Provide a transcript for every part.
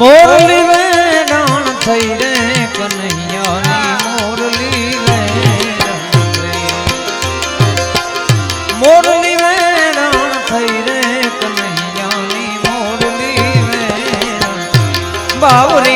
મોરલી વેણ થઈ રે કનૈયાની મોરલી મોરલી વેણ થઈ રે કનૈયાની મોરલી વેણ બાવરી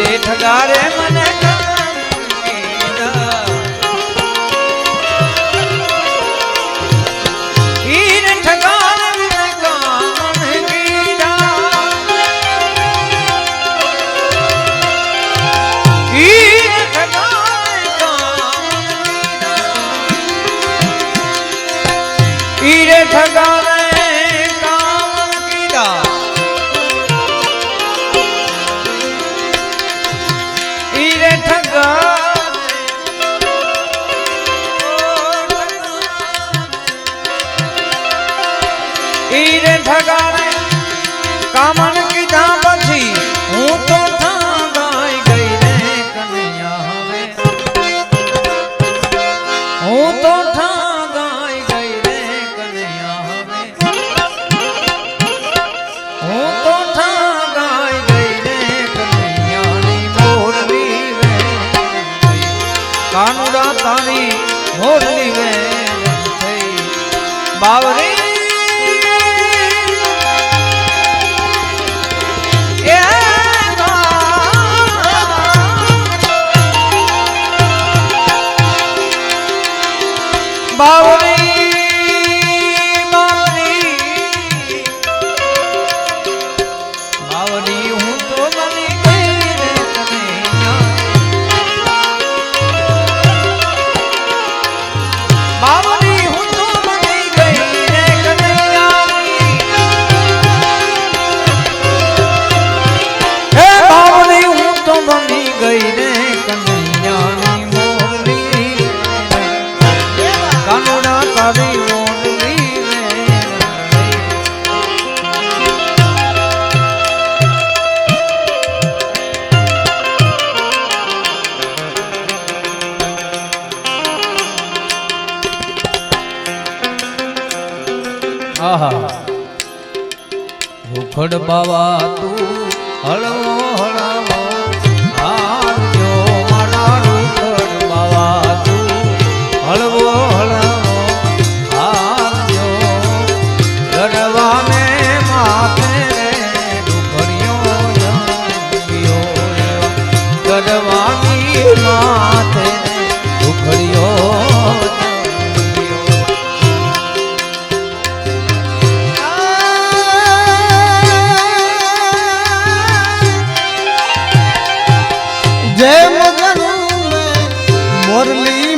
જેઠ ગારે મને લગાડે કામન કીધા પછી હું તો હું તો કાનુડા તારી મોરલી બાવરી ભૂખડ બાવા તું હળવો હળવો જય મગનું મોરલી